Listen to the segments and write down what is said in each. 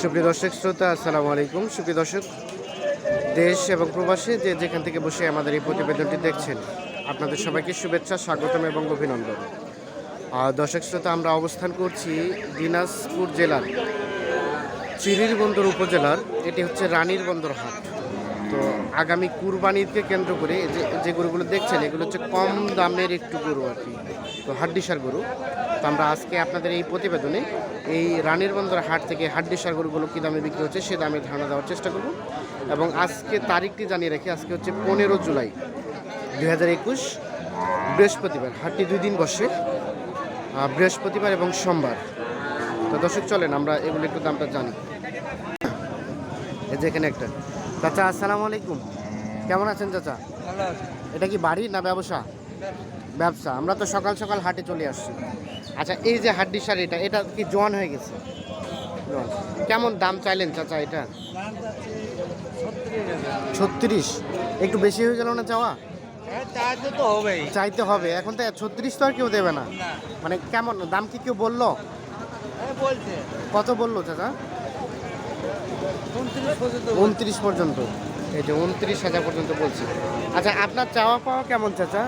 সুপ্রিয় দর্শক, শ্রোতা, আসসালামু আলাইকুম। সুপ্রিয় দর্শক, দেশ এবং প্রবাসী যে যেখান থেকে বসে আমাদের এই প্রতিবেদনটি দেখছেন, আপনাদের সবাইকে শুভেচ্ছা, স্বাগতম এবং অভিনন্দন। দর্শক, শ্রোতা, আমরা অবস্থান করছি দিনাজপুর জেলার চিরির বন্দর উপজেলার, এটি হচ্ছে রানীর বন্দর হাট। তো আগামী কুরবানিকে কেন্দ্র করে যে যে গরুগুলো দেখছেন, এগুলো হচ্ছে কম দামের একটু গরু আর কি। তো হাড্ডিসার গরু। তো আমরা আজকে আপনাদের এই প্রতিবেদনে এই রানীর বন্দর হাট থেকে হাড্ডিসার গরুগুলো কী দামে বিক্রি হচ্ছে সে দামে ধারণা দেওয়ার চেষ্টা করব। এবং আজকে তারিখটি জানিয়ে রাখি আজকে হচ্ছে পনেরো জুলাই দুই হাজার একুশ বৃহস্পতিবার। হাটটি দুই দিন বসে বৃহস্পতিবার এবং সোমবার। তো দর্শক চলেন আমরা এগুলো একটু দামটা জানি। এই যে এখানে একটা। চাচা আসসালামু আলাইকুম। কেমন আছেন চাচা? এটা কি বাড়ি না ব্যবসা। ব্যবসা। আমরা তো সকাল সকাল হাটে চলে আসছি। আচ্ছা এই যে হাড্ডি শাড়ি এটা এটা কি জোয়ান হয়ে গেছে? কেমন দাম চাইলেন চাচা এটা? ছত্রিশ। একটু বেশি হয়ে গেল না চাওয়া? হ্যাঁ চাইতে তো হবেই। চাইতে হবে। এখন তো ছত্রিশ তো আর কেউ দেবে না। মানে কেমন দাম কি কেউ বলল? হ্যাঁ কত বলল চাচা? উনত্রিশ পর্যন্ত উনত্রিশ এই যে উনত্রিশ হাজার পর্যন্ত বলছি। আচ্ছা আপনার চাওয়া পাওয়া কেমন চাচা?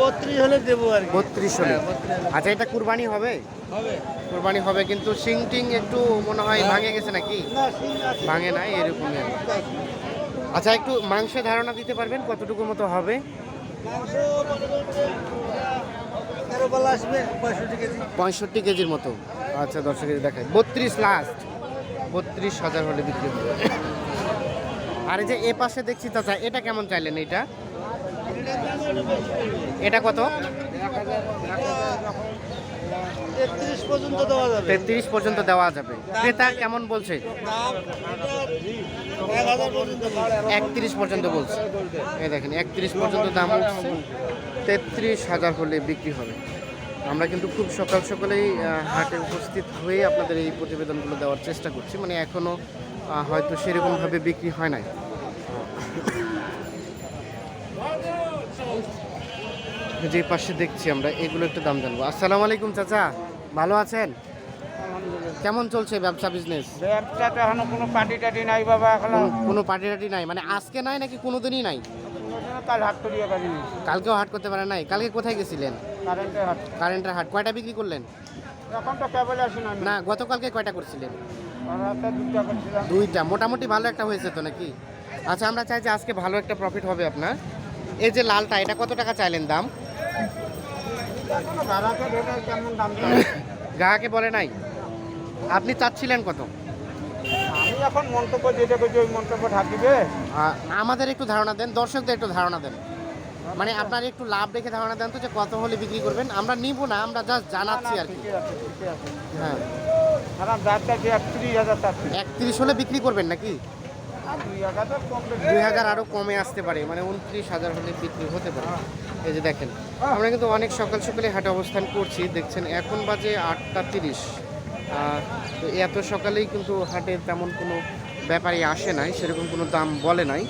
বত্রিশ হলে দেবো আর বত্রিশ হলে। হ্যাঁ, 32 হলে। আচ্ছা এটা কুরবানি হবে? হবে। কুরবানি হবে কিন্তু সিং টিং একটু মনে হয় ভাঙে গেছে নাকি? ভাঙে নাই এরকমই। আচ্ছা একটু মাংসের ধারণা দিতে পারবেন কতটুকু মতো হবে? পঁয়ষট্টি পঁয়ষট্টি কেজির মতো। আচ্ছা দশ কেজি দেখায় বত্রিশ লাস্ট বত্রিশ হাজার হলে বিক্রি হবে। আর এই যে এ পাশে দেখছি চাচা এটা কেমন চাইলেন এটা এটা কত? তেত্রিশ পর্যন্ত দেওয়া যাবে। ক্রেতা কেমন বলছে? একত্রিশ পর্যন্ত বলছে। এই দেখেন একত্রিশ পর্যন্ত দাম উঠছে। তেত্রিশ হাজার হলে বিক্রি হবে। আমরা কিন্তু খুব সকাল সকালেই হাটে উপস্থিত হয়ে আপনাদের এই প্রতিবেদনগুলো দেওয়ার চেষ্টা করছি। মানে এখনও হয়তো সেরকমভাবে বিক্রি হয় নাই। যে পাশে দেখছি আমরা এগুলো একটু দাম জানব। আসসালামু আলাইকুম চাচা ভালো আছেন? কেমন চলছে ব্যবসা বিজনেস ব্যবসা তো এখনও কোনো পার্টি টাটি নাই বাবা এখন কোনো পার্টি টাটি নাই? মানে আজকে নাই নাকি কোনো দিনই নাই কাল হাট করিয়া কালকেও হাট করতে পারে নাই? কালকে কোথায় গেছিলেন? কারেন্টের হাট। কারেন্টের হাট। কয়টা বিক্রি করলেন? এখন তো কেবল আসি না না গতকালকে কয়টা করছিলেন? দুইটা মোটামুটি ভালো একটা হয়েছে তো নাকি? আচ্ছা আমরা চাই যে আজকে ভালো একটা প্রফিট হবে আপনার। এই যে লালটা এটা কত টাকা চাইলেন দাম এখনও ভাড়াতে রেটে কেমন দাম গ্রাহকে বলে নাই। আপনি চাচ্ছিলেন কত? আমি এখন মন্তব্য যেটা করছি ওই মন্তব্য আহ, আমাদের একটু ধারণা দেন দর্শকদের একটু ধারণা দেন। মানে আপনার একটু লাভ রেখে ধারণা দেন তো যে কত হলে বিক্রি করবেন। আমরা নিব না আমরা জাস্ট জানাচ্ছি আর কি। হ্যাঁ। একত্রিশ হলে বিক্রি করবেন নাকি? দুই হাজার আরও কমে আসতে পারে মানে উনত্রিশ হাজার হলে বিক্রি হতে পারে। এই যে দেখেন আমরা কিন্তু অনেক সকাল সকালে হাটে অবস্থান করছি। দেখছেন এখন বাজে আটটা তিরিশ। তো এত সকালেই কিন্তু হাটে তেমন কোনো ব্যাপারই আসে নাই সেরকম কোনো দাম বলে নাই।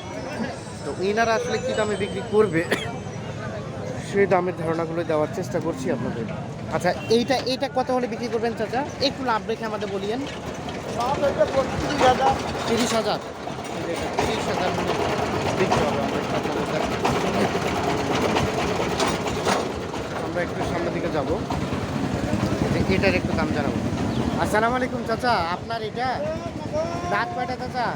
তো ইনারা আসলে কী দামে বিক্রি করবে সেই দামের ধারণাগুলো দেওয়ার চেষ্টা করছি আপনাদের। আচ্ছা এইটা এইটা কত হলে বিক্রি করবেন চাচা? একটু লাভ রেখে আমাদের বলিয়েন। বত্রিশ হাজার। তিরিশ হাজার হবে আমরা একটু আপনাদের আমরা একটু সামনের দিকে যাব। এটার একটু দাম জানাব। আসসালামু আলাইকুম চাচা আপনার এটা? দাঁত কয়টা চাচা?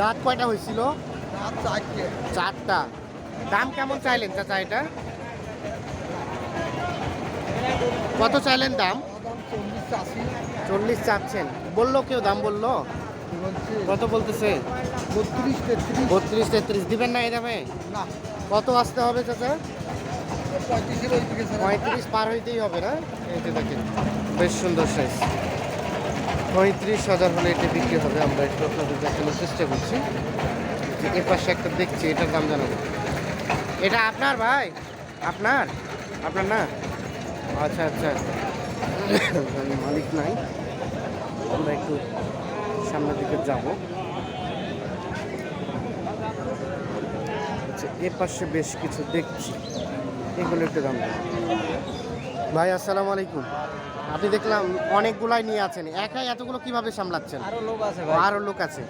দাঁত কয়টা হয়েছিল? চারটা। দাম কেমন চাইলেন চাচা এটা? কত চাইলেন দাম? চল্লিশ চাচ্ছেন। বলল কেউ দাম বলল? কত বলতেছে? বত্রিশ তেত্রিশ। বত্রিশ তেত্রিশ। দিবেন না এই দামে? না। কত আসতে হবে চাচা? পঁয়ত্রিশ পার হইতেই হবে না? এই যে দেখেন বেশ সুন্দর সাইজ পঁয়ত্রিশ হাজার হলে এটা বিক্রি হবে। আমরা একটু আপনাদের দেখানোর চেষ্টা করছি। যে এ পাশে একটা দেখছি এটার দাম জানাব। এটা আপনার ভাই? আপনার? আপনার না? আচ্ছা আচ্ছা। মালিক নাই। আমরা একটু সামনের দিকে যাব। আচ্ছা এ পাশে বেশ কিছু দেখছি। এগুলো একটু দাম ভাই আসসালামু আলাইকুম। আপনি দেখলাম অনেকগুলাই নিয়ে আছেন। একাই এতগুলো কীভাবে সামলাচ্ছেন? আরও লোক আছে ও, আরও লোক আছে।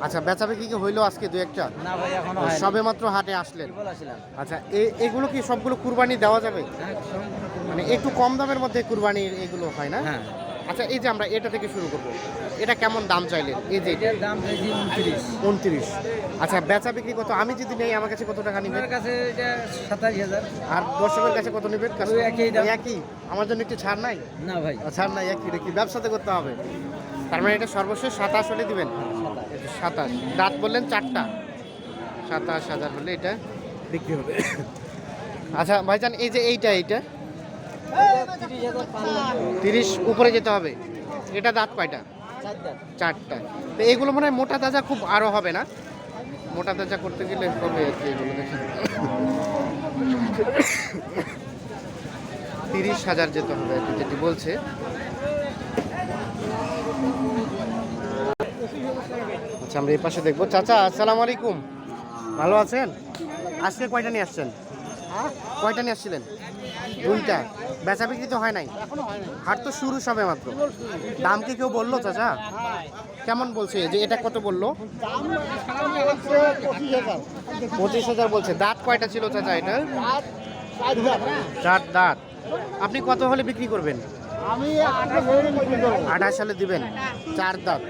আচ্ছা বেচা বিক্রি কি হইল আজকে দু একটা? না ভাই এখনও সবে মাত্র হাটে আসলেন। বলেছিলাম আচ্ছা এ- এগুলো কি সবগুলো কুরবানি দেওয়া যাবে? মানে একটু কম দামের মধ্যে কুরবানির এগুলো হয় না? হ্যাঁ। আচ্ছা এই যে আমরা এটা থেকে শুরু করব। এটা কেমন দাম চাইলেন? এই যে এটার দাম চাইছি উনত্রিশ। উনত্রিশ। আচ্ছা বেচা বিক্রি কত? আমি যদি নেই আমার কাছে কত টাকা নেবেন আপনার কাছে এটা সাতাশ হাজার। আর দর্শকের কাছে কত নেবেন ওই একই দাম। একই? আমার জন্য একটু ছাড় নাই? না ভাই। ছাড় নাই একই। কি ব্যবসাতে করতে হবে? তার মানে এটা সর্বশেষ সাতাশ হলে দিবেন? এই যে সাতাশ। দাঁত বললেন চারটা। সাতাশ হাজার হলে এটা বিক্রি হবে। আচ্ছা ভাইজান এই যে এইটা এইটা? তিরিশ উপরে যেতে হবে। এটা দাঁত কয়টা? চার চারটা। তো এগুলো মনে হয় মোটা তাজা খুব আরও হবে না? মোটা তাজা করতে গেলে হবে আর কি এগুলো দেখেন তিরিশ হাজার যেতে হবে আর কি, যেটি বলছে। আচ্ছা আমরা এই পাশে দেখব। চাচা, আসসালামু আলাইকুম। ভালো আছেন? আজকে কয়টা নিয়ে আসছেন? কয়টা নিয়ে আসছিলেন? দুইটা। বেচা বিক্রি তো হয় নাই। হাট তো শুরু সবে মাত্র। দাম কি কেউ বলল, চাচা? কেমন বলছে? যে এটা কত বলল? পঁচিশ হাজার বলছে। দাঁত কয়টা ছিল, চাচা এটা চার দাঁত। আপনি কত হলে বিক্রি করবেন? আঠাশ সালে দিবেন। চার দাঁত।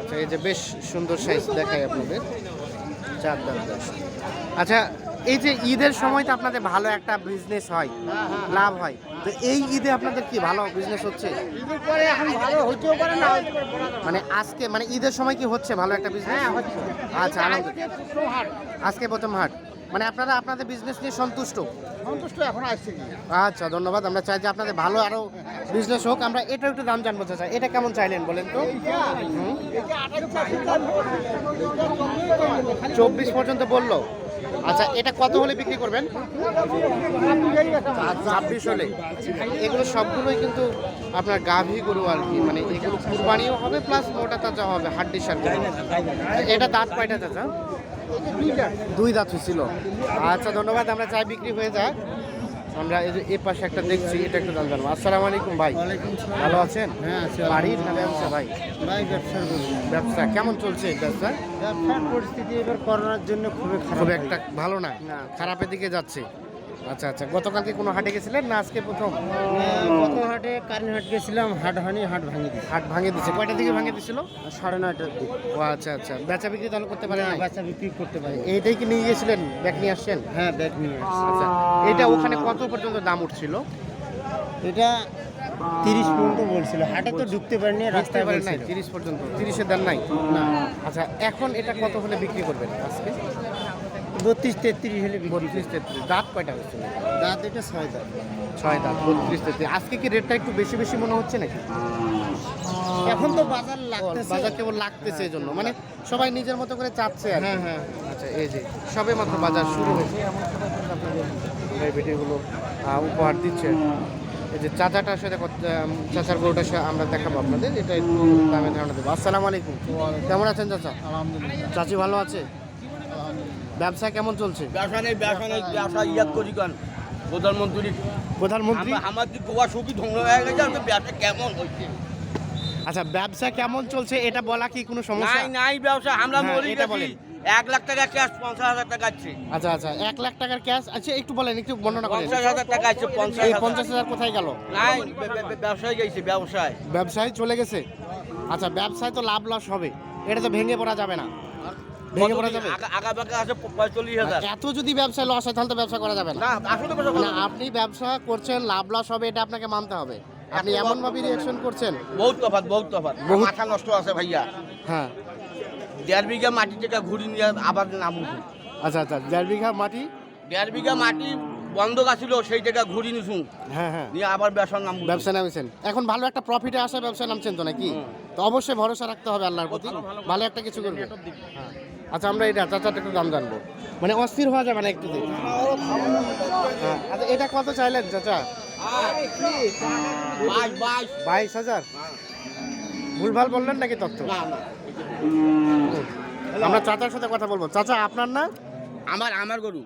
আচ্ছা এই যে বেশ সুন্দর সাইজ দেখায় আপনাদের। চার দাঁত। আচ্ছা এই যে ঈদের সময় তো আপনাদের ভালো একটা বিজনেস হয় লাভ হয় তো এই ঈদে আপনাদের কি ভালো বিজনেস হচ্ছে। মানে আজকে মানে ঈদের সময় কি হচ্ছে ভালো একটা বিজনেস হ্যাঁ, আচ্ছা আলহামদুলিল্লাহ আজকে প্রথম হাট। মানে আপনারা আপনাদের বিজনেস নিয়ে সন্তুষ্ট? সন্তুষ্ট এখন আসছে আচ্ছা ধন্যবাদ। আমরা চাই যে আপনাদের ভালো আরও বিজনেস হোক। আমরা এটা একটু দাম জানব চাচা। এটা কেমন চাইলেন বলেন তো? চব্বিশ পর্যন্ত বলল? আচ্ছা এটা কত হলে বিক্রি করবেন? ছাব্বিশ হলে। এগুলো সবগুলোই কিন্তু আপনার গাভী গরু আর কি মানে এগুলো কুরবানিও হবে প্লাস মোটা তাজা হবে হাড্ডি সার এটা দাঁত কয়টা চাচা? দুই দাঁত ছিল। আচ্ছা ধন্যবাদ আমরা চাই বিক্রি হয়ে যাক। আমরা এই যে এ পাশে একটা দেখছি এটা একটা জানব আসসালামু আলাইকুম ভাই। ভালো আছেন? হ্যাঁ, বাড়ির না ব্যবসা ভাই? ভাই ব্যবসার ব্যবসা কেমন চলছে ব্যবসা? ব্যবসার পরিস্থিতি এবার করোনার জন্য খুবই খারাপ। খুব একটা ভালো না। খারাপের দিকে যাচ্ছে? আচ্ছা আচ্ছা। গতকালকে কোনো হাটে গেছিলেন না আজকে প্রথম? প্রথম হাটে কারেন্ট হাট গেছিলাম হাট হয়নি হাট ভাঙি দিয়েছি। হাট ভাঙে দিয়েছে। কয়টা দিকে ভাঙে দিছিল সাড়ে নয়টার দিকে। ও আচ্ছা আচ্ছা। বেচা বিক্রি তাহলে করতে পারে নাই? বাচ্চা বিক্রি করতে পারি এইটাই কি নিয়ে গেছিলেন? ব্যাগ নিয়ে আসছেন? হ্যাঁ ব্যাগ নিয়ে। আচ্ছা। এটা ওখানে কত পর্যন্ত দাম উঠছিল? এটা তিরিশ পর্যন্ত বলছিল। হাটে তো ঢুকতে পারেনি রাস্তায় পারেন নাই তিরিশ পর্যন্ত। তিরিশের দাম নাই? না। আচ্ছা এখন এটা কত হলে বিক্রি করবেন আজকে? বত্রিশ তেত্রিশ হলে বত্রিশ তেত্রিশ। দাঁত কয়টা হচ্ছে দাঁত এটা ছয় দাঁত। ছয় দাঁত বত্রিশ তেত্রিশ। আজকে কি রেটটা একটু বেশি বেশি মনে হচ্ছে নাকি? এখন তো বাজার লাগতেছে। বাজার কেবল লাগতেছে এই জন্য মানে সবাই নিজের মতো করে চাচ্ছে আর হ্যাঁ হ্যাঁ। আচ্ছা এই যে সবে মাত্র বাজার শুরু হয়েছে। এমন আপনাদের এই ভিডিওগুলো উপহার দিচ্ছে। এই যে চাচাটার সাথে চাচার গরুটার সাথে আমরা দেখাবো আপনাদের। এটা একটু দামে ধারণা দেবো। আসসালামু আলাইকুম। কেমন আছেন চাচা? আলহামদুলিল্লাহ। চাচি ভালো আছে? ব্যবসা কেমন চলছে? ব্যবসা নেই ব্যবসা নেই ব্যবসা ইয়াদ করি কেন? প্রধানমন্ত্রী। প্রধানমন্ত্রী? আমার যে গোয়া সবই ধ্বংস হয়ে গেছে আর ব্যবসা কেমন হচ্ছে? আচ্ছা ব্যবসা কেমন চলছে এটা বলা কি কোনো সমস্যা? নাই নাই ব্যবসা আমরা হ্যাঁ, মরি এটা বলেন। এক লাখ টাকা ক্যাশ পঞ্চাশ হাজার টাকা আছে। আচ্ছা আচ্ছা এক লাখ টাকার ক্যাশ আচ্ছা একটু বলেন একটু বর্ণনা করেন। পঞ্চাশ হাজার টাকা আছে পঞ্চাশ এই পঞ্চাশ হাজার কোথায় গেল? নাই ব্যবসায় গেছে ব্যবসায়। ব্যবসায় চলে গেছে? আচ্ছা ব্যবসায় তো লাভ লস হবে এটা তো ভেঙে পড়া যাবে না। ভেঙে পড়া যাবে? আগা- আগা আছে পঁয়তাল্লিশ হাজার। এত যদি ব্যবসায় লস হয় তাহলে তো ব্যবসা করা যাবে না। ব্যবসা। আপনি ব্যবসা করছেন লাভ লস হবে এটা আপনাকে মানতে হবে। আপনি এমন ভাবে রিয়েকশন করছেন। বহুত তফাৎ বহুত তফাৎ। বহুত- মাথা নষ্ট আছে ভাইয়া। হ্যাঁ। দেড় বিঘা মাটি থেকে ঘুরি নিয়ে আবার নাম আচ্ছা আচ্ছা দেড় বিঘা মাটি? দেড় বিঘা মাটি বন্ধ আছিল সেই টাকা ঘুরি নিছুন। হ্যাঁ হ্যাঁ। নিয়ে আবার ব্যবসার নাম ব্যবসা নামছেন এখন ভালো একটা প্রফিটে আসা ব্যবসা নামছেন তো নাকি? তো অবশ্যই ভরসা রাখতে হবে আল্লাহর প্রতি। ভালো একটা কিছু করবে। হ্যাঁ। আচ্ছা আমরা এটা চাচাটা একটু দাম জানব। মানে অস্থির হওয়া যাবে না একটু হ্যাঁ আচ্ছা এটা কত চাইলেন চাচা? বাইশ হাজার? ভুলভাল বললেন নাকি তথ্য? না না। আমরা চাচার সাথে কথা বলব। চাচা আপনার না আমার আমার গরু।